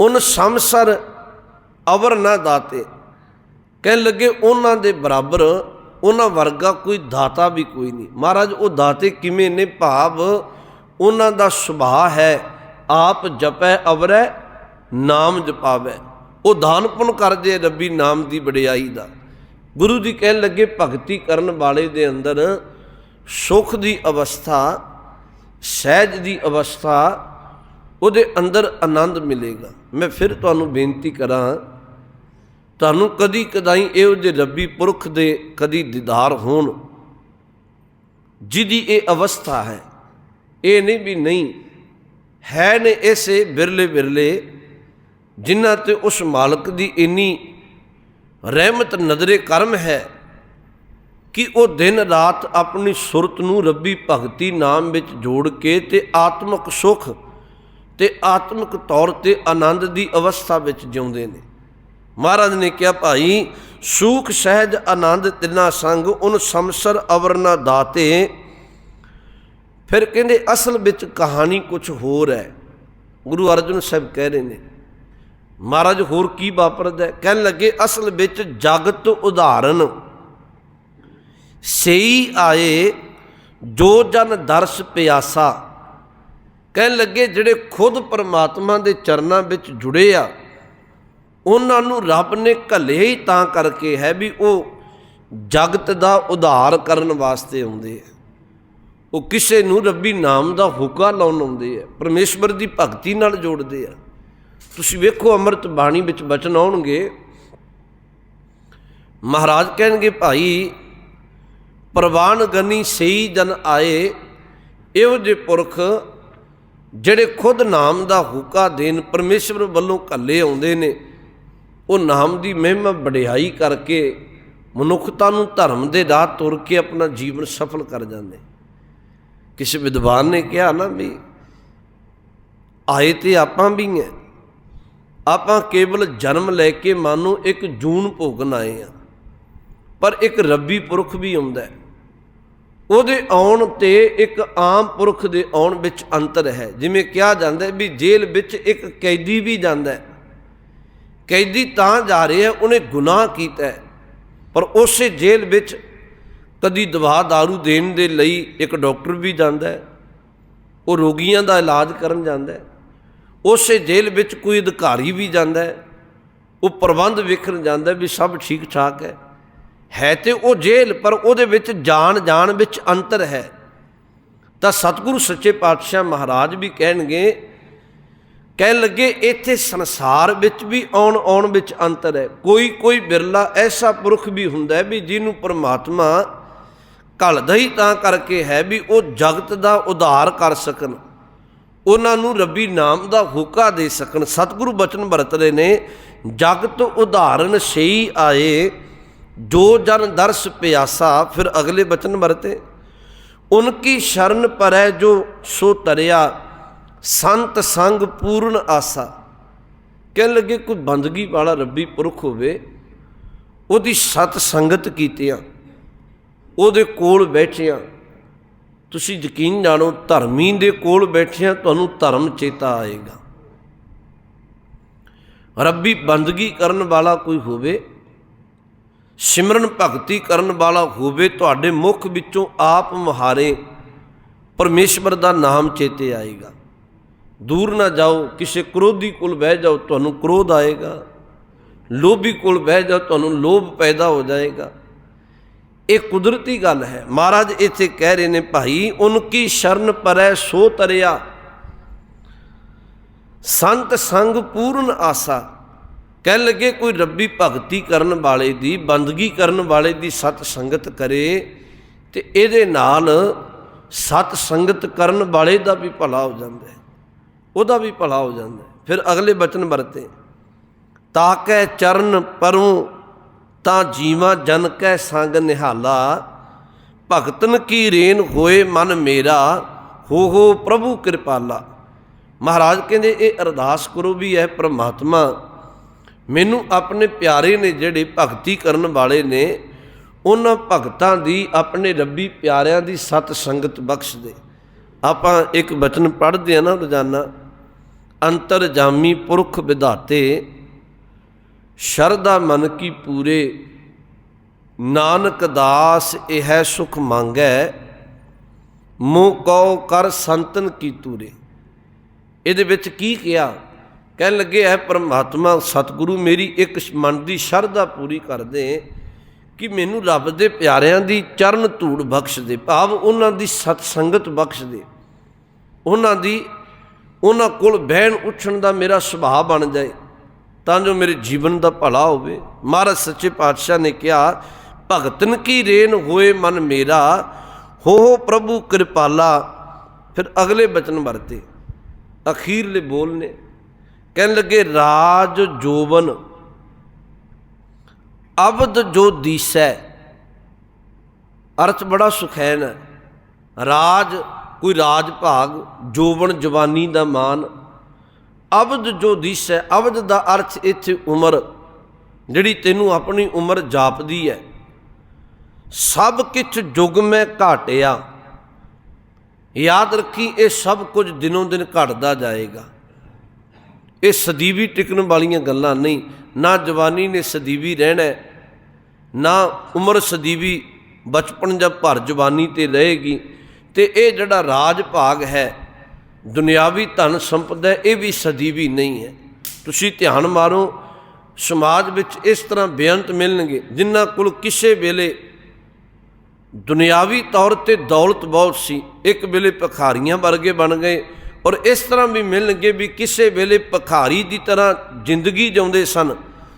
ਉਨ ਸੰਸਰ ਅਵਰ ਨਾ ਦਾਤੇ। ਕਹਿਣ ਲੱਗੇ ਉਹਨਾਂ ਦੇ ਬਰਾਬਰ ਉਹਨਾਂ ਵਰਗਾ ਕੋਈ ਦਾਤਾ ਵੀ ਕੋਈ ਨਹੀਂ। ਮਹਾਰਾਜ, ਉਹ ਦਾਤੇ ਕਿਵੇਂ ਨੇ? ਭਾਵ ਉਹਨਾਂ ਦਾ ਸੁਭਾਅ ਹੈ, ਆਪ ਜਪੈ, ਅਵਰੈ, ਨਾਮ ਜਪਾਵੈ। ਉਹ ਦਾਨ ਪੁੰਨ ਕਰਦੇ ਰੱਬੀ ਨਾਮ ਦੀ ਵਡਿਆਈ ਦਾ। ਗੁਰੂ ਜੀ ਕਹਿਣ ਲੱਗੇ, ਭਗਤੀ ਕਰਨ ਵਾਲੇ ਦੇ ਅੰਦਰ ਸੁਖ ਦੀ ਅਵਸਥਾ, ਸਹਿਜ ਦੀ ਅਵਸਥਾ ਉਹਦੇ ਅੰਦਰ ਆਨੰਦ ਮਿਲੇਗਾ। ਮੈਂ ਫਿਰ ਤੁਹਾਨੂੰ ਬੇਨਤੀ ਕਰਾਂ, ਤੁਹਾਨੂੰ ਕਦੀ ਕਦਾਈ ਇਹੋ ਜਿਹੇ ਰੱਬੀ ਪੁਰਖ ਦੇ ਕਦੀ ਦੀਦਾਰ ਹੋਣ, ਜਿਹਦੀ ਇਹ ਅਵਸਥਾ ਹੈ। ਇਹ ਨਹੀਂ ਵੀ ਨਹੀਂ, ਹੈ ਨੇ ਐਸੇ ਬਿਰਲੇ ਬਿਰਲੇ, ਜਿਨ੍ਹਾਂ ਤੇ ਉਸ ਮਾਲਕ ਦੀ ਇੰਨੀ ਰਹਿਮਤ ਨਜ਼ਰੇ ਕਰਮ ਹੈ, ਕਿ ਉਹ ਦਿਨ ਰਾਤ ਆਪਣੀ ਸੁਰਤ ਨੂੰ ਰੱਬੀ ਭਗਤੀ ਨਾਮ ਵਿੱਚ ਜੋੜ ਕੇ ਤੇ ਆਤਮਿਕ ਸੁਖ ਤੇ ਆਤਮਿਕ ਤੌਰ ਤੇ ਆਨੰਦ ਦੀ ਅਵਸਥਾ ਵਿੱਚ ਜਿਉਂਦੇ ਨੇ। ਮਹਾਰਾਜ ਨੇ ਕਿਹਾ, ਭਾਈ, ਸੂਖ, ਸਹਿਜ, ਆਨੰਦ ਤਿੰਨਾ ਸੰਗ ਉਹਨ ਸੰਸਰ ਅਵਰਨਾ ਦਾਤੇ। ਫਿਰ ਕਹਿੰਦੇ, ਅਸਲ ਵਿੱਚ ਕਹਾਣੀ ਕੁਝ ਹੋਰ ਹੈ। ਗੁਰੂ ਅਰਜਨ ਸਾਹਿਬ ਕਹਿ ਰਹੇ ਨੇ, ਮਹਾਰਾਜ, ਹੋਰ ਕੀ ਵਾਪਰਦਾ? ਕਹਿਣ ਲੱਗੇ, ਅਸਲ ਵਿੱਚ ਜਗਤ ਉਦਾਹਰਨ ਸਈ ਆਏ ਜੋ ਜਨ ਦਰਸ ਪਿਆਸਾ ਕਹਿਣ ਲੱਗੇ, ਜਿਹੜੇ ਖੁਦ ਪਰਮਾਤਮਾ ਦੇ ਚਰਨਾਂ ਵਿੱਚ ਜੁੜੇ ਆ, ਉਹਨਾਂ ਨੂੰ ਰੱਬ ਨੇ ਘੱਲਿਆ ਹੀ ਤਾਂ ਕਰਕੇ ਹੈ ਵੀ ਉਹ ਜਗਤ ਦਾ ਉਧਾਰ ਕਰਨ ਵਾਸਤੇ ਆਉਂਦੇ ਆ। ਉਹ ਕਿਸੇ ਨੂੰ ਰੱਬੀ ਨਾਮ ਦਾ ਹੁਕਾ ਲਾਉਣ ਆਉਂਦੇ ਆ, ਪਰਮੇਸ਼ਵਰ ਦੀ ਭਗਤੀ ਨਾਲ ਜੋੜਦੇ ਆ। ਤੁਸੀਂ ਵੇਖੋ ਅੰਮ੍ਰਿਤ ਬਾਣੀ ਵਿੱਚ ਬਚਨ ਆਉਣਗੇ। ਮਹਾਰਾਜ ਕਹਿਣਗੇ, ਭਾਈ, ਪ੍ਰਵਾਨ ਗਨੀ ਸਹੀ ਜਨ ਆਏ, ਇਹੋ ਜਿਹੇ ਪੁਰਖ ਜਿਹੜੇ ਖੁਦ ਨਾਮ ਦਾ ਹੁਕਾ ਦੇਣ ਪਰਮੇਸ਼ਵਰ ਵੱਲੋਂ ਕੱਲੇ ਆਉਂਦੇ ਨੇ, ਉਹ ਨਾਮ ਦੀ ਮਹਿਮਾ ਵਡਿਆਈ ਕਰਕੇ ਮਨੁੱਖਤਾ ਨੂੰ ਧਰਮ ਦੇ ਰਾਹ ਤੁਰ ਕੇ ਆਪਣਾ ਜੀਵਨ ਸਫਲ ਕਰ ਜਾਂਦੇ। ਕਿਸੇ ਵਿਦਵਾਨ ਨੇ ਕਿਹਾ ਨਾ ਵੀ, ਆਏ ਤੇ ਆਪਾਂ ਵੀ ਹੈ ਆਪਾਂ ਕੇਵਲ ਜਨਮ ਲੈ ਕੇ ਮਾਨੋ ਇੱਕ ਜੂਨ ਭੋਗਣ ਆਏ ਆ, ਪਰ ਇੱਕ ਰੱਬੀ ਪੁਰਖ ਵੀ ਆਉਂਦਾ ਹੈ। ਉਹਦੇ ਆਉਣ ਤੇ ਇੱਕ ਆਮ ਪੁਰਖ ਦੇ ਆਉਣ ਵਿੱਚ ਅੰਤਰ ਹੈ। ਜਿਵੇਂ ਕਿਹਾ ਜਾਂਦਾ ਵੀ ਜੇਲ੍ਹ ਵਿੱਚ ਇੱਕ ਕੈਦੀ ਵੀ ਜਾਂਦਾ ਕੈਦੀ ਤਾਂ ਜਾ ਰਿਹਾ, ਉਹਨੇ ਗੁਨਾਹ ਕੀਤਾ ਪਰ ਉਸੇ ਜੇਲ੍ਹ ਵਿੱਚ ਕਦੀ ਦਵਾ दारू ਦੇਣ ਦੇ ਲਈ ਇੱਕ ਡਾਕਟਰ ਵੀ ਜਾਂਦਾ ਹੈ। ਉਹ ਰੋਗੀਆਂ ਦਾ ਇਲਾਜ ਕਰਨ ਜਾਂਦਾ ਹੈ। ਉਸੇ ਜੇਲ੍ਹ ਵਿੱਚ ਕੋਈ ਅਧਿਕਾਰੀ ਵੀ ਜਾਂਦਾ ਹੈ। ਉਹ ਪ੍ਰਬੰਧ ਵੇਖਣ ਜਾਂਦਾ ਵੀ ਸਭ ਠੀਕ ਠਾਕ ਹੈ। ਹੈ ਤੇ ਉਹ ਜੇਲ੍ਹ, ਪਰ ਉਹਦੇ ਵਿੱਚ ਜਾਣ ਜਾਣ ਵਿੱਚ ਅੰਤਰ ਹੈ। ਤਾਂ ਸਤਿਗੁਰੂ ਸੱਚੇ ਪਾਤਸ਼ਾਹ ਮਹਾਰਾਜ ਵੀ ਕਹਿਣਗੇ, ਕਹਿਣ ਲੱਗੇ, ਇੱਥੇ ਸੰਸਾਰ ਵਿੱਚ ਵੀ ਆਉਣ ਆਉਣ ਵਿੱਚ ਅੰਤਰ ਹੈ। ਕੋਈ ਕੋਈ ਬਿਰਲਾ ਐਸਾ ਪੁਰਖ ਵੀ ਹੁੰਦਾ ਹੈ ਵੀ ਜਿਹਨੂੰ ਪਰਮਾਤਮਾ ਘਲਦਾ ਹੀ ਤਾਂ ਕਰਕੇ ਹੈ ਵੀ ਉਹ ਜਗਤ ਦਾ ਉਧਾਰ ਕਰ ਸਕਣ। ਉਹਨਾਂ ਨੂੰ ਰੱਬੀ ਨਾਮ ਦਾ ਹੁਕਾ ਦੇ ਸਕਣ। ਸਤਿਗੁਰੂ ਬਚਨ ਵਰਤ ਰਹੇ ਨੇ, ਜਗਤ ਉਦਾਹਰਨ ਸਹੀ ਆਏ ਜੋ ਜਨ ਦਰਸ ਪਿਆਸਾ, ਫਿਰ ਅਗਲੇ ਬਚਨ ਵਰਤੇ, ਉਨਕੀ ਸ਼ਰਨ ਪਰੈ ਜੋ ਸੋ ਤਰਿਆ, ਸੰਤ ਸੰਗ ਪੂਰਨ ਆਸਾ। ਕਹਿਣ ਲੱਗੇ, ਕੋਈ ਬੰਦਗੀ ਵਾਲਾ ਰੱਬੀ ਪੁਰਖ ਹੋਵੇ, ਉਹਦੀ ਸਤ ਸੰਗਤ ਕੀਤਿਆਂ, ਉਹਦੇ ਕੋਲ ਬੈਠਿਆਂ। ਤੁਸੀਂ ਯਕੀਨ ਜਾਣੋ, ਧਰਮੀ ਦੇ ਕੋਲ ਬੈਠਿਆਂ, ਤੁਹਾਨੂੰ ਧਰਮ ਚੇਤਾ ਆਏਗਾ। ਰੱਬੀ ਬੰਦਗੀ ਕਰਨ ਵਾਲਾ ਕੋਈ ਹੋਵੇ ਸਿਮਰਨ ਭਗਤੀ ਕਰਨ ਵਾਲਾ ਹੋਵੇ, ਤੁਹਾਡੇ ਮੁਖ ਵਿੱਚੋਂ ਆਪ ਮੁਹਾਰੇ ਪਰਮੇਸ਼ਵਰ ਦਾ ਨਾਮ ਚੇਤੇ ਆਏਗਾ। ਦੂਰ ਨਾ ਜਾਓ, ਕਿਸੇ ਕ੍ਰੋਧੀ ਕੋਲ ਬਹਿ ਜਾਓ, ਤੁਹਾਨੂੰ ਕ੍ਰੋਧ ਆਏਗਾ। ਲੋਭੀ ਕੋਲ ਬਹਿ ਜਾਓ, ਤੁਹਾਨੂੰ ਲੋਭ ਪੈਦਾ ਹੋ ਜਾਏਗਾ। ਇਹ ਕੁਦਰਤੀ ਗੱਲ ਹੈ। ਮਹਾਰਾਜ ਇੱਥੇ ਕਹਿ ਰਹੇ ਨੇ, ਭਾਈ ਉਨਕੀ ਸ਼ਰਨ ਪਰੈ ਸੋ ਤਰਿਆ? ਸੰਤ ਸੰਗ ਪੂਰਨ ਆਸਾ। ਕਹਿਣ ਲੱਗੇ, ਕੋਈ ਰੱਬੀ ਭਗਤੀ ਕਰਨ ਵਾਲੇ ਦੀ, ਬੰਦਗੀ ਕਰਨ ਵਾਲੇ ਦੀ ਸਤ ਸੰਗਤ ਕਰੇ ਤੇ ਇਹਦੇ ਨਾਲ ਸਤ ਸੰਗਤ ਕਰਨ ਵਾਲੇ ਦਾ ਵੀ ਭਲਾ ਹੋ ਜਾਂਦਾ ਹੈ। ਉਹਦਾ ਵੀ ਭਲਾ ਹੋ ਜਾਂਦਾ ਹੈ। ਫਿਰ ਅਗਲੇ ਬਚਨ ਵਰਤੇ, ਤਾਕੈ ਚਰਨ ਪਰੋਂ ਤਾਂ ਜੀਵਾ ਜਨ ਕੈ ਸੰਗ ਨਿਹਾਲਾ। ਭਗਤਨ ਕੀ ਰੇਨ ਹੋਏ ਮਨ ਮੇਰਾ, ਹੋ ਹੋ ਪ੍ਰਭੂ ਕਿਰਪਾਲਾ। ਮਹਾਰਾਜ ਕਹਿੰਦੇ, ਇਹ ਅਰਦਾਸ ਕਰੋ ਵੀ ਹੈ ਪ੍ਰਮਾਤਮਾ ਮੈਨੂੰ ਆਪਣੇ ਪਿਆਰੇ ਨੇ ਜਿਹੜੇ ਭਗਤੀ ਕਰਨ ਵਾਲੇ ਨੇ, ਉਹਨਾਂ ਭਗਤਾਂ ਦੀ ਆਪਣੇ ਰੱਬੀ ਪਿਆਰਿਆਂ ਦੀ ਸਤ ਸੰਗਤ ਬਖਸ਼ ਦੇ ਆਪਾਂ ਇੱਕ ਬਚਨ ਪੜ੍ਹਦੇ ਆ ਨਾ ਰੋਜ਼ਾਨਾ ਅੰਤਰ ਜਾਮੀ ਪੁਰਖ ਵਿਧਾਤੇ, ਸ਼ਰਧਾ ਮਨ ਕੀ ਪੂਰੇ, ਨਾਨਕ ਦਾਸ ਇਹ ਸੁਖ ਮੰਗੈ, ਮੂੰਹ ਕਉ ਕਰ ਸੰਤਨ ਕੀ ਤੂਰੇ। ਇਹਦੇ ਵਿੱਚ ਕੀ ਕਿਹਾ? ਕਹਿਣ ਲੱਗੇ ਹੈ, ਪਰਮਾਤਮਾ, ਸਤਿਗੁਰੂ ਮੇਰੀ ਇੱਕ ਮਨ ਦੀ ਸ਼ਰਧਾ ਪੂਰੀ ਕਰ ਦੇ ਕਿ ਮੈਨੂੰ ਰੱਬ ਦੇ ਪਿਆਰਿਆਂ ਦੀ ਚਰਨ ਧੂੜ ਬਖਸ਼ ਦੇ, ਭਾਵ ਉਹਨਾਂ ਦੀ ਸਤ ਸੰਗਤ ਬਖਸ਼ ਦੇ। ਉਹਨਾਂ ਦੀ, ਉਹਨਾਂ ਕੋਲ ਬਹਿਣ ਉੱਠਣ ਦਾ ਮੇਰਾ ਸੁਭਾਅ ਬਣ ਜਾਏ, ਤਾਂ ਜੋ ਮੇਰੇ ਜੀਵਨ ਦਾ ਭਲਾ ਹੋਵੇ। ਮਹਾਰਾਜ ਸੱਚੇ ਪਾਤਸ਼ਾਹ ਨੇ ਕਿਹਾ, ਭਗਤਨ ਕੀ ਰੇਨ ਹੋਏ ਮਨ ਮੇਰਾ, ਹੋ ਹੋ ਪ੍ਰਭੂ ਕਿਰਪਾਲਾ। ਫਿਰ ਅਗਲੇ ਬਚਨ ਵਰਤੇ, ਅਖੀਰਲੇ ਬੋਲ ਨੇ ਕਹਿਣ ਲੱਗੇ, ਰਾਜ ਜੋਬਨ, ਅਬਦ ਜੋ ਦੀਸੈ। ਅਰਥ ਬੜਾ ਸੁਖੈਨ ਹੈ। ਰਾਜ, ਕੋਈ ਰਾਜ ਭਾਗ ਜੋਬਨ ਜਵਾਨੀ ਦਾ ਮਾਨ। ਅਬਦ ਜੋ ਦੀਸੈ, ਅਬਦ ਦਾ ਅਰਥ ਇੱਥੇ ਉਮਰ, ਜਿਹੜੀ ਤੈਨੂੰ ਆਪਣੀ ਉਮਰ ਜਾਪਦੀ ਹੈ। ਸਭ ਕਿਛ ਜੁਗ ਮੈਂ ਘਾਟਿਆ। ਯਾਦ ਰੱਖੀ, ਇਹ ਸਭ ਕੁਝ ਦਿਨੋਂ ਦਿਨ ਘਟਦਾ ਜਾਏਗਾ। ਇਹ ਸਦੀਵੀ ਟਿਕਣ ਵਾਲੀਆਂ ਗੱਲਾਂ ਨਹੀਂ, ਨਾ ਜਵਾਨੀ ਨੇ ਸਦੀਵੀ ਰਹਿਣਾ ਨਾ ਉਮਰ ਸਦੀਵੀ ਬਚਪਨ ਜਾਂ ਭਰ ਜਵਾਨੀ ਤੇ ਰਹੇਗੀ, ਤੇ ਇਹ ਜਿਹੜਾ ਰਾਜ ਭਾਗ ਹੈ, ਦੁਨਿਆਵੀ ਧਨ ਸੰਪਦਾ ਇਹ ਵੀ ਸਦੀਵੀ ਨਹੀਂ ਹੈ। ਤੁਸੀਂ ਧਿਆਨ ਮਾਰੋ, ਸਮਾਜ ਵਿੱਚ ਇਸ ਤਰ੍ਹਾਂ ਬੇਅੰਤ ਮਿਲਣਗੇ, ਜਿਨ੍ਹਾਂ ਕੋਲ ਕਿਸੇ ਵੇਲੇ ਦੁਨਿਆਵੀ ਤੌਰ ਤੇ ਦੌਲਤ ਬਹੁਤ ਸੀ, ਇੱਕ ਵੇਲੇ ਭਖਾਰੀਆਂ ਵਰਗੇ ਬਣ ਗਏ ਔਰ ਇਸ ਤਰ੍ਹਾਂ ਵੀ ਮਿਲਣਗੇ ਵੀ ਕਿਸੇ ਵੇਲੇ ਭਖਾਰੀ ਦੀ ਤਰ੍ਹਾਂ ਜ਼ਿੰਦਗੀ ਜਿਉਂਦੇ ਸਨ,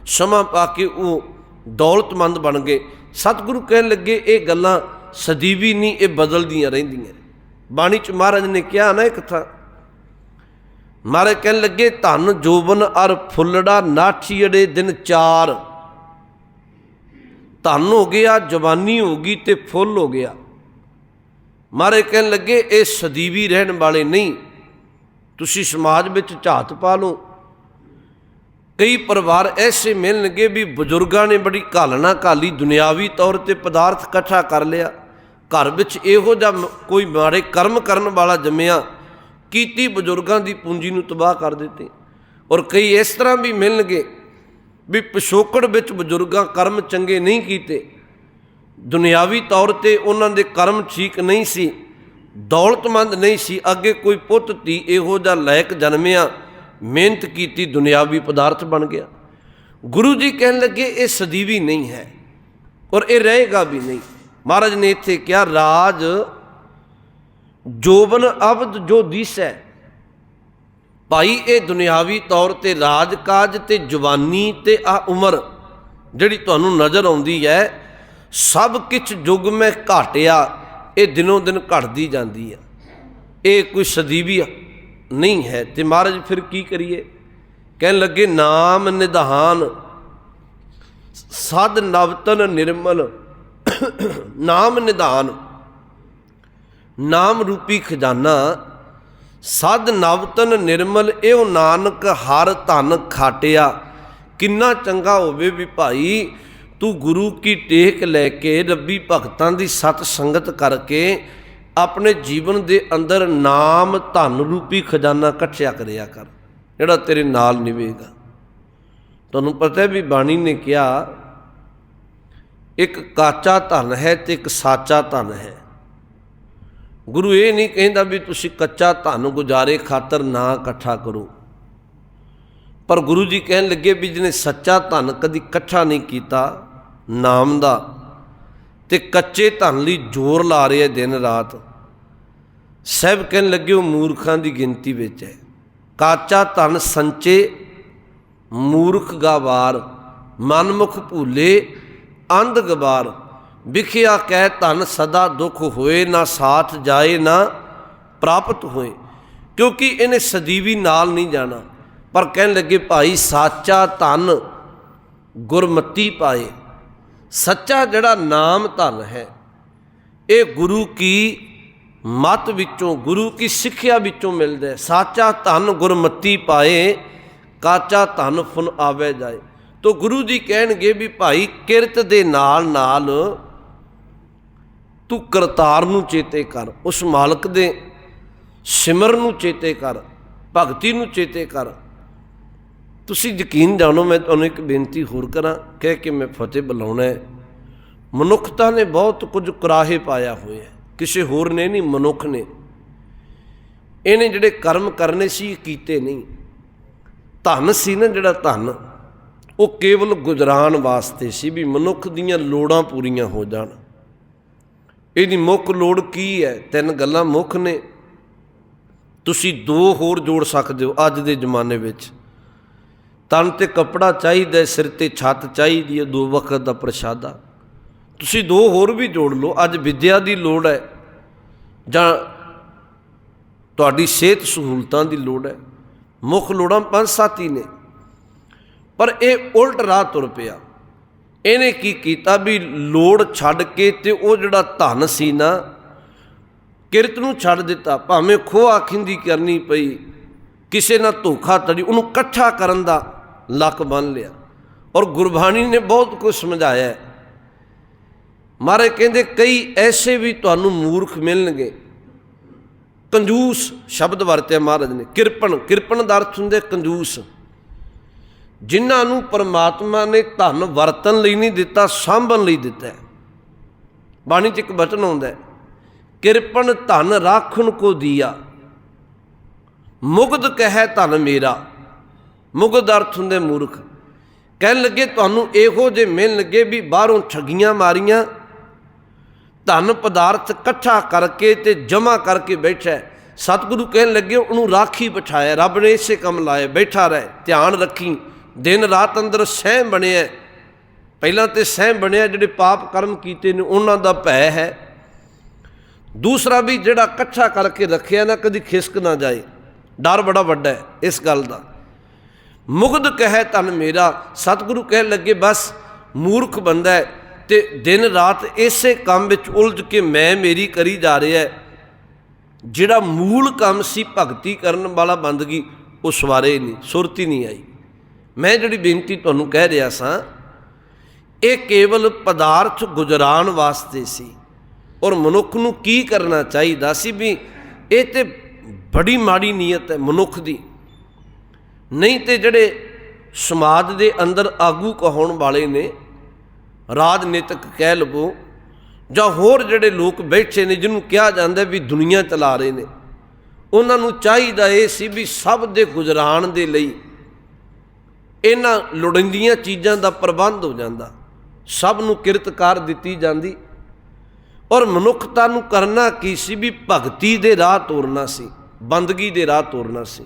ਸਮਾਂ ਪਾ ਕੇ ਉਹ ਦੌਲਤਮੰਦ ਬਣ ਗਏ। ਸਤਿਗੁਰੂ ਕਹਿਣ ਲੱਗੇ, ਇਹ ਗੱਲਾਂ ਸਦੀਵੀ ਨਹੀਂ, ਇਹ ਬਦਲਦੀਆਂ ਰਹਿੰਦੀਆਂ ਬਾਣੀ ਚ ਮਹਾਰਾਜ ਨੇ ਕਿਹਾ ਨਾ ਇੱਕ ਥਾਂ, ਮਹਾਰਾਜ ਕਹਿਣ ਲੱਗੇ, ਧਨ, ਜੋਬਨ, ਅਰ, ਫੁੱਲੜਾ ਨਾਠੀੜੇ ਦਿਨ, ਚਾਰ। ਧਨ ਹੋ ਗਿਆ, ਜਵਾਨੀ ਹੋ ਗਈ ਤੇ ਫੁੱਲ ਹੋ ਗਿਆ। ਮਹਾਰਾਜ ਕਹਿਣ ਲੱਗੇ, ਇਹ ਸਦੀਵੀ ਰਹਿਣ ਵਾਲੇ ਨਹੀਂ। ਤੁਸੀਂ ਸਮਾਜ ਵਿੱਚ ਝਾਤ ਪਾ ਲਓ। ਕਈ ਪਰਿਵਾਰ ਐਸੇ ਮਿਲਣਗੇ ਵੀ ਬਜ਼ੁਰਗਾਂ ਨੇ ਬੜੀ ਘਾਲਣਾ ਘਾਲੀ ਦੁਨਿਆਵੀ ਤੌਰ ਤੇ ਪਦਾਰਥ ਇਕੱਠਾ ਕਰ ਲਿਆ। ਘਰ ਵਿੱਚ ਇਹੋ ਜਿਹਾ ਮ- ਕੋਈ ਮਾੜੇ ਕਰਮ ਕਰਨ ਵਾਲਾ ਜੰਮਿਆ, ਕੀਤੀ ਬਜ਼ੁਰਗਾਂ ਦੀ ਪੂੰਜੀ ਨੂੰ ਤਬਾਹ ਕਰ ਦਿੱਤੇ। ਔਰ ਕਈ ਇਸ ਤਰ੍ਹਾਂ ਵੀ ਮਿਲਣਗੇ ਵੀ ਪਿਛੋਕੜ ਵਿੱਚ ਬਜ਼ੁਰਗਾਂ ਕਰਮ ਚੰਗੇ ਨਹੀਂ ਕੀਤੇ। ਦੁਨਿਆਵੀ ਤੌਰ ਤੇ ਉਹਨਾਂ ਦੇ ਕਰਮ ਠੀਕ ਨਹੀਂ ਸੀ। ਦੌਲਤਮੰਦ ਨਹੀਂ ਸੀ। ਅੱਗੇ ਕੋਈ ਪੁੱਤ ਧੀ ਇਹੋ ਜਿਹਾ ਲਾਇਕ ਜਨਮਿਆ, ਮਿਹਨਤ ਕੀਤੀ, ਦੁਨਿਆਵੀ ਪਦਾਰਥ ਬਣ ਗਿਆ। ਗੁਰੂ ਜੀ ਕਹਿਣ ਲੱਗੇ, ਇਹ ਸਦੀਵੀ ਨਹੀਂ ਹੈ ਔਰ ਇਹ ਰਹੇਗਾ ਵੀ ਨਹੀਂ। ਮਹਾਰਾਜ ਨੇ ਇੱਥੇ ਕਿਹਾ, ਰਾਜ ਜੋਬਨ ਅਬਦ ਜੋ ਦਿਸੈ। ਭਾਈ, ਇਹ ਦੁਨਿਆਵੀ ਤੌਰ ਤੇ ਰਾਜ ਕਾਜ ਤੇ ਜਵਾਨੀ ਤੇ ਆ ਉਮਰ ਜਿਹੜੀ ਤੁਹਾਨੂੰ ਨਜ਼ਰ ਆਉਂਦੀ ਹੈ, ਸਭ ਕਿਛ ਯੁੱਗ ਮੈਂ ਘਾਟਿਆ। ਇਹ ਦਿਨੋਂ ਦਿਨ ਘਟਦੀ ਜਾਂਦੀ ਆ। ਇਹ ਕੋਈ ਸਦੀਵੀ ਨਹੀਂ ਹੈ। ਤੇ ਮਹਾਰਾਜ ਫਿਰ ਕੀ ਕਰੀਏ? ਕਹਿਣ ਲੱਗੇ, ਨਾਮ ਨਿਧਾਨ, ਸਦ ਨਵਤਨ ਨਿਰਮਲ, ਨਾਮ ਨਿਧਾਨ, ਨਾਮ ਰੂਪੀ ਖਜ਼ਾਨਾ, ਸਦ ਨਵਤਨ ਨਿਰਮਲ, ਇਹੋ ਨਾਨਕ ਹਰ ਧਨ ਖਾਟਿਆ। ਕਿੰਨਾ ਚੰਗਾ ਹੋਵੇ ਵੀ ਭਾਈ ਤੂੰ ਗੁਰੂ ਕੀ ਟੇਕ ਲੈ ਕੇ ਰੱਬੀ ਭਗਤਾਂ ਦੀ ਸਤ ਸੰਗਤ ਕਰਕੇ ਆਪਣੇ ਜੀਵਨ ਦੇ ਅੰਦਰ ਨਾਮ ਧਨ ਰੂਪੀ ਖਜ਼ਾਨਾ ਇਕੱਠਿਆ ਕਰਿਆ ਕਰ, ਜਿਹੜਾ ਤੇਰੇ ਨਾਲ ਨਿਵੇਗਾ। ਤੁਹਾਨੂੰ ਪਤਾ ਹੈ ਵੀ ਬਾਣੀ ਨੇ ਕਿਹਾ, ਇੱਕ ਕਾਚਾ ਧਨ ਹੈ ਤੇ ਇੱਕ ਸਾਚਾ ਧਨ ਹੈ। ਗੁਰੂ ਇਹ ਨਹੀਂ ਕਹਿੰਦਾ ਵੀ ਤੁਸੀਂ ਕੱਚਾ ਧਨ ਗੁਜ਼ਾਰੇ ਖਾਤਰ ਨਾ ਇਕੱਠਾ ਕਰੋ। ਪਰ ਗੁਰੂ ਜੀ ਕਹਿਣ ਲੱਗੇ ਵੀ ਜਿਹਨੇ ਸੱਚਾ ਧਨ ਕਦੀ ਇਕੱਠਾ ਨਹੀਂ ਕੀਤਾ, ਨਾਮ ਦਾ, ਤੇ ਕੱਚੇ ਧਨ ਲਈ ਜ਼ੋਰ ਲਾ ਰਿਹਾ ਦਿਨ ਰਾਤ। ਸਹਿਬ ਕਹਿਣ ਲੱਗੇ ਉਹ ਮੂਰਖਾਂ ਦੀ ਗਿਣਤੀ ਵਿੱਚ ਹੈ। ਕਾਚਾ ਧਨ ਸੰਚੇ, ਮੂਰਖ ਗਵਾਰ, ਮਨਮੁਖ ਭੂਲੇ, ਅੰਧ ਗਵਾਰ। ਵਿਖਿਆ ਕਹਿ ਧਨ ਸਦਾ ਦੁੱਖ ਹੋਏ, ਨਾ ਸਾਥ ਜਾਏ, ਨਾ ਪ੍ਰਾਪਤ ਹੋਏ, ਕਿਉਂਕਿ ਇਹਨੇ ਸਦੀਵੀ ਨਾਲ ਨਹੀਂ ਜਾਣਾ। ਪਰ ਕਹਿਣ ਲੱਗੇ, ਭਾਈ ਸਾਚਾ ਧਨ ਗੁਰਮਤੀ ਪਾਏ। ਸੱਚਾ ਜਿਹੜਾ ਨਾਮ ਧਨ ਹੈ, ਇਹ ਗੁਰੂ ਕੀ ਮਤ ਵਿੱਚੋਂ, ਗੁਰੂ ਕੀ ਸਿੱਖਿਆ ਵਿੱਚੋਂ ਮਿਲਦਾ ਹੈ। ਸਾਚਾ ਧਨ ਗੁਰਮਤੀ ਪਾਏ, ਕਾਚਾ ਧਨ ਫੁਨ ਆਵੇ ਜਾਏ। ਤੋ ਗੁਰੂ ਜੀ ਕਹਿਣਗੇ ਵੀ, ਭਾਈ ਕਿਰਤ ਦੇ ਨਾਲ ਨਾਲ ਤੂੰ ਕਰਤਾਰ ਨੂੰ ਚੇਤੇ ਕਰ, ਉਸ ਮਾਲਕ ਦੇ ਸਿਮਰਨ ਨੂੰ ਚੇਤੇ ਕਰ, ਭਗਤੀ ਨੂੰ ਚੇਤੇ ਕਰ ਤੁਸੀਂ ਯਕੀਨ ਜਾਣੋ, ਮੈਂ ਤੁਹਾਨੂੰ ਇੱਕ ਬੇਨਤੀ ਹੋਰ ਕਰਾਂ, ਕਹਿ ਕੇ ਮੈਂ ਫਤਿਹ ਬੁਲਾਉਣਾ ਹੈ। ਮਨੁੱਖਤਾ ਨੇ ਬਹੁਤ ਕੁਝ ਕੁਰਾਹੇ ਪਾਇਆ ਹੋਇਆ ਹੈ। ਕਿਸੇ ਹੋਰ ਨੇ ਨਹੀਂ, ਮਨੁੱਖ ਨੇ। ਇਹਨੇ ਜਿਹੜੇ ਕਰਮ ਕਰਨੇ ਸੀ ਕੀਤੇ ਨਹੀਂ। ਧਨ ਸੀ ਨਾ ਜਿਹੜਾ ਧਨ, ਉਹ ਕੇਵਲ ਗੁਜ਼ਰਾਨ ਵਾਸਤੇ ਸੀ ਵੀ ਮਨੁੱਖ ਦੀਆਂ ਲੋੜਾਂ ਪੂਰੀਆਂ ਹੋ ਜਾਣ। ਇਹਦੀ ਮੁੱਖ ਲੋੜ ਕੀ ਹੈ? ਤਿੰਨ ਗੱਲਾਂ ਮੁੱਖ ਨੇ। ਤੁਸੀਂ ਦੋ ਹੋਰ ਜੋੜ ਸਕਦੇ ਹੋ ਅੱਜ ਦੇ ਜ਼ਮਾਨੇ ਵਿੱਚ। ਤਨ ਤੇ ਕੱਪੜਾ ਚਾਹੀਦਾ, ਸਿਰ ਤੇ ਛੱਤ ਚਾਹੀਦੀ ਹੈ, ਦੋ ਵਕਤ ਦਾ ਪ੍ਰਸ਼ਾਦਾ। ਤੁਸੀਂ ਦੋ ਹੋਰ ਵੀ ਜੋੜ ਲਓ, ਅੱਜ ਵਿਦਿਆ ਦੀ ਲੋੜ ਹੈ, ਜਾਂ ਤੁਹਾਡੀ ਸਿਹਤ ਸਹੂਲਤਾਂ ਦੀ ਲੋੜ ਹੈ। ਮੁੱਖ ਲੋੜਾਂ ਪੰਜ ਸੱਤ ਹੀ ਨੇ, ਪਰ ਇਹ ਉਲਟ ਰਾਹ ਤੁਰ ਪਿਆ। ਇਹਨੇ ਕੀ ਕੀਤਾ ਵੀ ਲੋੜ ਛੱਡ ਕੇ ਤੇ ਉਹ ਜਿਹੜਾ ਧਨ ਸੀ ਨਾ, ਕਿਰਤ ਨੂੰ ਛੱਡ ਦਿੱਤਾ। ਭਾਵੇਂ ਖੋਹ ਆਖਿੰਦੀ ਕਰਨੀ ਪਈ, ਕਿਸੇ ਨਾਲ ਧੋਖਾ ਤੜੀ, ਉਹਨੂੰ ਇਕੱਠਾ ਕਰਨ ਦਾ ਲੱਕ ਬੰਨ ਲਿਆ। ਔਰ ਗੁਰਬਾਣੀ ਨੇ ਬਹੁਤ ਕੁਝ ਸਮਝਾਇਆ ਹੈ। ਮਾਰੇ ਕਹਿੰਦੇ, ਕਈ ਐਸੇ ਵੀ ਤੁਹਾਨੂੰ ਮੂਰਖ ਮਿਲਣਗੇ। ਕੰਜੂਸ ਸ਼ਬਦ ਵਰਤਿਆ ਮਹਾਰਾਜ ਨੇ। ਕਿਰਪਣ ਕਿਰਪਣ ਦਾ ਅਰਥ ਹੁੰਦੇ ਕੰਜੂਸ। ਜਿਨ੍ਹਾਂ ਨੂੰ ਪਰਮਾਤਮਾ ਨੇ ਧਨ ਵਰਤਣ ਲਈ ਨਹੀਂ ਦਿੱਤਾ, ਸਾਂਭਣ ਲਈ ਦਿੱਤਾ ਬਾਣੀ 'ਚ ਇੱਕ ਬਚਨ ਆਉਂਦਾ ਹੈ, ਕਿਰਪਣ ਧਨ ਰਾਖਣ ਕੋ ਦੀਆ ਮੁਗਧ ਕਹੈ ਧਨ ਮੇਰਾ। ਮੁਗਧ ਅਰਥ ਹੁੰਦੇ ਮੂਰਖ। ਕਹਿਣ ਲੱਗੇ, ਤੁਹਾਨੂੰ ਇਹੋ ਜੇ ਮਿਲਣ ਲੱਗੇ ਵੀ ਬਾਹਰੋਂ ਠੱਗੀਆਂ ਮਾਰੀਆਂ। ਧਨ ਪਦਾਰਥ ਇਕੱਠਾ ਕਰਕੇ ਤੇ ਜਮਾ ਕਰਕੇ ਬੈਠਾ ਸਤਿਗੁਰੂ ਕਹਿਣ ਲੱਗੇ, ਉਹਨੂੰ ਰਾਖੀ ਬਿਠਾਇਆ, ਰੱਬ ਨੇ ਇਸੇ ਕੰਮ ਲਾਇਆ, ਬੈਠਾ ਰਹਿ, ਧਿਆਨ ਰੱਖੀ। ਦਿਨ ਰਾਤ ਅੰਦਰ ਸਹਿਮ ਬਣਿਆ ਪਹਿਲਾਂ ਤੇ ਸਹਿਮ ਬਣਿਆ ਜਿਹੜੇ ਪਾਪ ਕਰਮ ਕੀਤੇ ਨੇ, ਉਹਨਾਂ ਦਾ ਭੈ ਹੈ। ਦੂਸਰਾ ਵੀ ਜਿਹੜਾ ਇਕੱਠਾ ਕਰਕੇ ਰੱਖਿਆ ਨਾ, ਕਦੀ ਖਿਸਕ ਨਾ ਜਾਏ। ਡਰ ਬੜਾ ਵੱਡਾ ਹੈ ਇਸ ਗੱਲ ਦਾ। ਮੁਗਧ ਕਹੈ ਤਨ ਮੇਰਾ, ਸਤਿਗੁਰੂ ਕਹਿਣ ਲੱਗੇ, ਬਸ ਮੂਰਖ ਬੰਦਾ ਹੈ ਤੇ ਦਿਨ ਰਾਤ ਇਸੇ ਕੰਮ ਵਿੱਚ ਉਲਝ ਕੇ ਮੈਂ ਮੇਰੀ ਕਰੀ ਜਾ ਰਿਹਾ ਹੈ। ਜਿਹੜਾ ਮੂਲ ਕੰਮ ਸੀ ਭਗਤੀ ਕਰਨ ਵਾਲਾ ਬੰਦਗੀ, ਉਹ ਸਵਾਰੇ ਨਹੀਂ, ਸੁਰਤੀ ਨਹੀਂ ਆਈ। ਮੈਂ ਜਿਹੜੀ ਬੇਨਤੀ ਤੁਹਾਨੂੰ ਕਹਿ ਰਿਹਾ ਸਾਂ, ਇਹ ਕੇਵਲ ਪਦਾਰਥ ਗੁਜਰਾਨ ਵਾਸਤੇ ਸੀ ਔਰ ਮਨੁੱਖ ਨੂੰ ਕੀ ਕਰਨਾ ਚਾਹੀਦਾ ਸੀ ਵੀ ਇਹ ਤੇ ਬੜੀ ਮਾੜੀ ਨੀਅਤ ਹੈ ਮਨੁੱਖ ਦੀ। ਨਹੀਂ ਤੇ ਜਿਹੜੇ ਸਮਾਜ ਦੇ ਅੰਦਰ ਆਗੂ ਕਹਾਉਣ ਵਾਲੇ ਨੇ, ਰਾਜਨੀਤਿਕ ਕਹਿ ਲਵੋ, ਜਾਂ ਹੋਰ ਜਿਹੜੇ ਲੋਕ ਬੈਠੇ ਨੇ ਜਿਹਨੂੰ ਕਿਹਾ ਜਾਂਦਾ ਵੀ ਦੁਨੀਆ ਚਲਾ ਰਹੇ ਨੇ, ਉਹਨਾਂ ਨੂੰ ਚਾਹੀਦਾ ਇਹ ਸੀ ਵੀ ਸਭ ਦੇ ਗੁਜ਼ਰਾਨ ਦੇ ਲਈ ਇਹਨਾਂ ਲੋੜੀਂਦੀਆਂ ਚੀਜ਼ਾਂ ਦਾ ਪ੍ਰਬੰਧ ਹੋ ਜਾਂਦਾ, ਸਭ ਨੂੰ ਕਿਰਤਕਾਰ ਦਿੱਤੀ ਜਾਂਦੀ, ਔਰ ਮਨੁੱਖਤਾ ਨੂੰ ਕਰਨਾ ਕੀ ਸੀ ਵੀ ਭਗਤੀ ਦੇ ਰਾਹ ਤੋਰਨਾ ਸੀ, ਬੰਦਗੀ ਦੇ ਰਾਹ ਤੋਰਨਾ ਸੀ।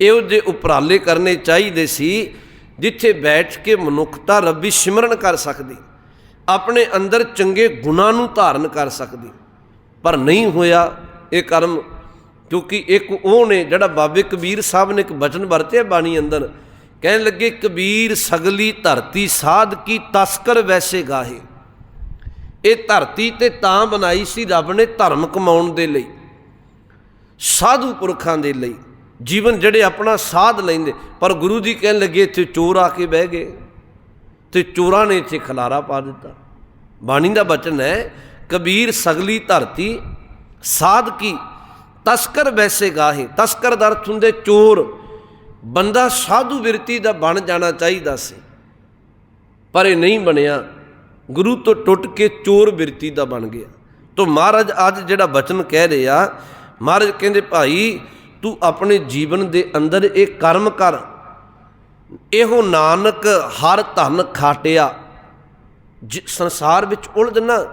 ਇਹੋ ਜਿਹੇ ਉਪਰਾਲੇ ਕਰਨੇ ਚਾਹੀਦੇ ਸੀ ਜਿੱਥੇ ਬੈਠ ਕੇ ਮਨੁੱਖਤਾ ਰੱਬੀ ਸਿਮਰਨ ਕਰ ਸਕਦੀ, ਆਪਣੇ ਅੰਦਰ ਚੰਗੇ ਗੁਣਾਂ ਨੂੰ ਧਾਰਨ ਕਰ ਸਕਦੀ। ਪਰ ਨਹੀਂ ਹੋਇਆ ਇਹ ਕਰਮ, ਕਿਉਂਕਿ ਇੱਕ ਉਹ ਨੇ ਜਿਹੜਾ ਬਾਬੇ ਕਬੀਰ ਸਾਹਿਬ ਨੇ ਇੱਕ ਬਚਨ ਵਰਤਿਆ ਬਾਣੀ ਅੰਦਰ, ਕਹਿਣ ਲੱਗੇ, ਕਬੀਰ ਸਗਲੀ ਧਰਤੀ ਸਾਧ ਕੀ ਤਸਕਰ ਵੈਸੇ ਗਾਹੇ? ਇਹ ਧਰਤੀ ਤੇ ਤਾਂ ਬਣਾਈ ਸੀ ਰੱਬ ਨੇ ਧਰਮ ਕਮਾਉਣ ਦੇ ਲਈ, ਸਾਧੂ ਪੁਰਖਾਂ ਦੇ ਲਈ। ਜੀਵਨ ਜਿਹੜੇ ਆਪਣਾ ਸਾਧ ਲੈਂਦੇ, ਪਰ ਗੁਰੂ ਜੀ ਕਹਿਣ ਲੱਗੇ, ਇੱਥੇ ਚੋਰ ਆ ਕੇ ਬਹਿ ਗਏ। ਤੇ ਚੋਰਾਂ ਨੇ ਇੱਥੇ ਖਲਾਰਾ ਪਾ ਦਿੱਤਾ। ਬਾਣੀ ਦਾ ਬਚਨ ਹੈ, ਕਬੀਰ ਸਗਲੀ ਧਰਤੀ, ਸਾਧ ਕੀ? ਤਸਕਰ ਵੈਸੇ ਗਾਹੇ, ਤਸਕਰ ਦਾ ਅਰਥ ਹੁੰਦੇ ਚੋਰ। ਬੰਦਾ ਸਾਧੂ ਬਿਰਤੀ ਦਾ ਬਣ ਜਾਣਾ ਚਾਹੀਦਾ ਸੀ, ਪਰ ਇਹ ਨਹੀਂ ਬਣਿਆ। ਗੁਰੂ ਤੋਂ ਟੁੱਟ ਕੇ ਚੋਰ ਬਿਰਤੀ ਦਾ ਬਣ ਗਿਆ। ਤੋ ਮਹਾਰਾਜ ਅੱਜ ਜਿਹੜਾ ਬਚਨ ਕਹਿ ਰਿਹਾ, ਮਹਾਰਾਜ ਕਹਿੰਦੇ, ਭਾਈ ਤੂੰ ਆਪਣੇ ਜੀਵਨ ਦੇ ਅੰਦਰ ਇਹ ਕਰਮ ਕਰ। ਇਹੋ ਨਾਨਕ ਹਰ ਧਨ ਖਾਟਿਆ। ਜਿ- ਸੰਸਾਰ ਵਿੱਚ ਉਲਝਣਾ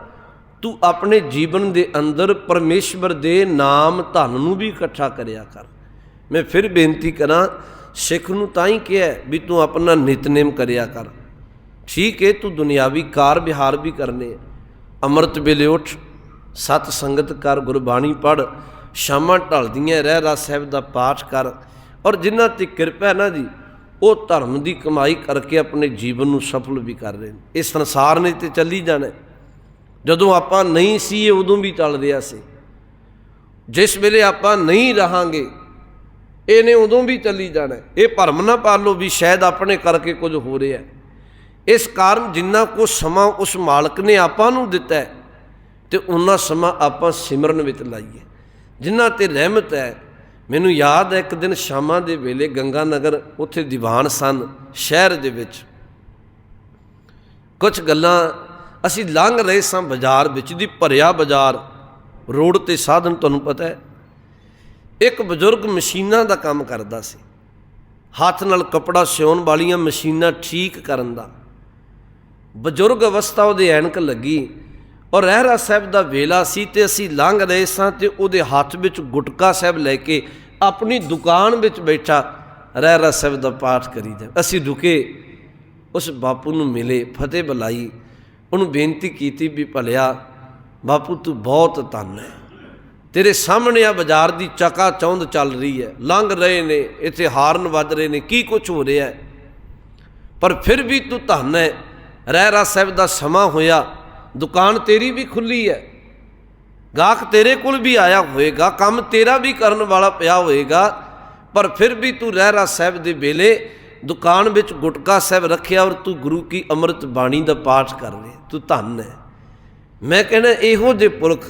ਤੂੰ ਆਪਣੇ ਜੀਵਨ ਦੇ ਅੰਦਰ ਪਰਮੇਸ਼ਵਰ ਦੇ ਨਾਮ ਧਨ ਨੂੰ ਵੀ ਇਕੱਠਾ ਕਰਿਆ ਕਰ। ਮੈਂ ਫਿਰ ਬੇਨਤੀ ਕਰਾਂ, ਸਿੱਖ ਨੂੰ ਤਾਂ ਹੀ ਕਿਹਾ ਵੀ ਤੂੰ ਆਪਣਾ ਨਿਤਨੇਮ ਕਰਿਆ ਕਰ। ਠੀਕ ਹੈ ਤੂੰ ਦੁਨਿਆਵੀ ਕਾਰ ਵਿਹਾਰ ਵੀ ਕਰਨੇ। ਅੰਮ੍ਰਿਤ ਵੇਲੇ ਉੱਠ, ਸਤ ਸੰਗਤ ਕਰ, ਗੁਰਬਾਣੀ ਪੜ ਸ਼ਾਮਾਂ ਢਲਦੀਆਂ ਰਹਿ ਰਾ ਸਾਹਿਬ ਦਾ ਪਾਠ ਕਰ ਔਰ ਜਿਨ੍ਹਾਂ ਤੇ ਕਿਰਪਾ ਹੈ ਨਾ ਜੀ, ਉਹ ਧਰਮ ਦੀ ਕਮਾਈ ਕਰਕੇ ਆਪਣੇ ਜੀਵਨ ਨੂੰ ਸਫਲ ਵੀ ਕਰ ਰਹੇ ਨੇ। ਇਹ ਸੰਸਾਰ ਨੇ ਤੇ ਚੱਲੀ ਜਾਣਾ ਜਦੋਂ ਆਪਾਂ ਨਹੀਂ ਸੀ, ਇਹ ਉਦੋਂ ਵੀ ਚੱਲ ਰਿਹਾ ਸੀ। ਜਿਸ ਵੇਲੇ ਆਪਾਂ ਨਹੀਂ ਰਹਾਂਗੇ ਇਹਨੇ ਉਦੋਂ ਵੀ ਚੱਲੀ ਜਾਣਾ ਇਹ ਭਰਮ ਨਾ ਪਾਲੋ ਵੀ ਸ਼ਾਇਦ ਆਪਣੇ ਕਰਕੇ ਕੁਝ ਹੋ ਰਿਹਾ ਇਸ ਕਾਰਨ ਜਿੰਨਾ ਕੋ ਸਮਾਂ ਉਸ ਮਾਲਕ ਨੇ ਆਪਾਂ ਨੂੰ ਦਿੱਤਾ ਹੈ, ਤੇ ਉਹਨਾਂ ਸਮਾਂ ਆਪਾਂ ਸਿਮਰਨ ਵਿੱਚ ਲਾਈਏ। ਜਿਨ੍ਹਾਂ ਤੇ ਰਹਿਮਤ ਹੈ, ਮੈਨੂੰ ਯਾਦ ਹੈ ਇੱਕ ਦਿਨ ਸ਼ਾਮਾਂ ਦੇ ਵੇਲੇ ਗੰਗਾ ਨਗਰ ਉੱਥੇ ਦੀਵਾਨ ਸਨ, ਸ਼ਹਿਰ ਦੇ ਵਿੱਚ। ਕੁਝ ਗੱਲਾਂ ਅਸੀਂ ਲੰਘ ਰਹੇ ਸਾਂ ਬਾਜ਼ਾਰ ਵਿੱਚ ਦੀ ਭਰਿਆ ਬਾਜ਼ਾਰ ਰੋਡ ਤੇ ਸਾਧਨ ਤੁਹਾਨੂੰ ਪਤਾ ਹੈ। ਇੱਕ ਬਜ਼ੁਰਗ ਮਸ਼ੀਨਾਂ ਦਾ ਕੰਮ ਕਰਦਾ ਸੀ। ਹੱਥ ਨਾਲ ਕਪੜਾ ਸਿਉਣ ਵਾਲੀਆਂ ਮਸ਼ੀਨਾਂ ਠੀਕ ਕਰਨ ਦਾ। ਬਜ਼ੁਰਗ ਅਵਸਥਾ ਉਹਦੇ ਐਨਕ ਲੱਗੀ ਔਰ ਰਹਿਰਾ ਸਾਹਿਬ ਦਾ ਵੇਲਾ ਸੀ ਤੇ ਅਸੀਂ ਲੰਘ ਰਹੇ ਸਾਂ ਤੇ ਉਹਦੇ ਹੱਥ ਵਿੱਚ ਗੁਟਕਾ ਸਾਹਿਬ ਲੈ ਕੇ ਆਪਣੀ ਦੁਕਾਨ ਵਿੱਚ ਬੈਠਾ ਰਹਿਰਾ ਸਾਹਿਬ ਦਾ ਪਾਠ ਕਰੀ ਜਾ ਅਸੀਂ ਰੁਕੇ, ਉਸ ਬਾਪੂ ਨੂੰ ਮਿਲੇ, ਫਤਿਹ ਬੁਲਾਈ। ਉਹਨੂੰ ਬੇਨਤੀ ਕੀਤੀ ਵੀ ਭਲਿਆ, ਬਾਪੂ ਤੂੰ ਬਹੁਤ ਧੰਨ ਹੈ। ਤੇਰੇ ਸਾਹਮਣੇ ਆ ਬਾਜ਼ਾਰ ਦੀ ਚਕਾ ਚੌਂਦ ਚੱਲ ਰਹੀ ਹੈ। ਲੰਘ ਰਹੇ ਨੇ, ਇੱਥੇ ਹਾਰਨ ਵੱਜ ਰਹੇ ਨੇ, ਕੀ ਕੁਝ ਹੋ ਰਿਹਾ ਪਰ ਫਿਰ ਵੀ ਤੂੰ ਧੰਨ ਹੈ। ਰਹਿਰਾ ਸਾਹਿਬ ਦਾ ਸਮਾਂ ਹੋਇਆ। ਦੁਕਾਨ ਤੇਰੀ ਵੀ ਖੁੱਲੀ ਹੈ ਗਾਹਕ ਤੇਰੇ ਕੋਲ ਵੀ ਆਇਆ ਹੋਏਗਾ, ਕੰਮ ਤੇਰਾ ਵੀ ਕਰਨ ਵਾਲਾ ਪਿਆ ਹੋਏਗਾ, ਪਰ ਫਿਰ ਵੀ ਤੂੰ ਰਹਿਰਾ ਸਾਹਿਬ ਦੇ ਵੇਲੇ, ਦੁਕਾਨ ਵਿੱਚ ਗੁਟਕਾ ਸਾਹਿਬ ਰੱਖਿਆ ਔਰ ਤੂੰ ਗੁਰੂ ਕੀ ਅੰਮ੍ਰਿਤ ਬਾਣੀ ਦਾ ਪਾਠ ਕਰ ਰਿਹਾ ਤੂੰ ਧੰਨ ਹੈ ਮੈਂ ਕਹਿੰਦਾ ਇਹੋ ਜਿਹੇ ਪੁਰਖ,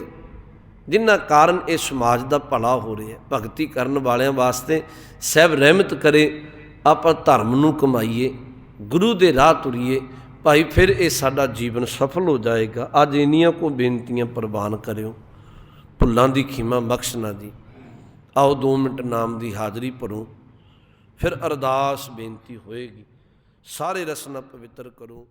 ਜਿਨ੍ਹਾਂ ਕਾਰਨ ਇਹ ਸਮਾਜ ਦਾ ਭਲਾ ਹੋ ਰਿਹਾ ਭਗਤੀ ਕਰਨ ਵਾਲਿਆਂ ਵਾਸਤੇ ਸਹਿਬ ਰਹਿਮਤ ਕਰੇ, ਆਪਾਂ ਧਰਮ ਨੂੰ ਕਮਾਈਏ, ਗੁਰੂ ਦੇ ਰਾਹ ਤੁਰੀਏ ਭਾਈ, ਫਿਰ ਇਹ ਸਾਡਾ ਜੀਵਨ ਸਫਲ ਹੋ ਜਾਏਗਾ। ਅੱਜ ਇੰਨੀਆਂ ਕੋ ਬੇਨਤੀਆਂ ਪ੍ਰਵਾਨ ਕਰਿਓ। ਭੁੱਲਾਂ ਦੀ ਖੀਮਾ ਬਖਸ਼ਣਾ ਦੀ। ਆਓ 2 ਮਿੰਟ ਨਾਮ ਦੀ ਹਾਜ਼ਰੀ ਭਰੋ। ਫਿਰ ਅਰਦਾਸ ਬੇਨਤੀ ਹੋਏਗੀ। ਸਾਰੇ ਰਸਨਾ ਪਵਿੱਤਰ ਕਰੋ।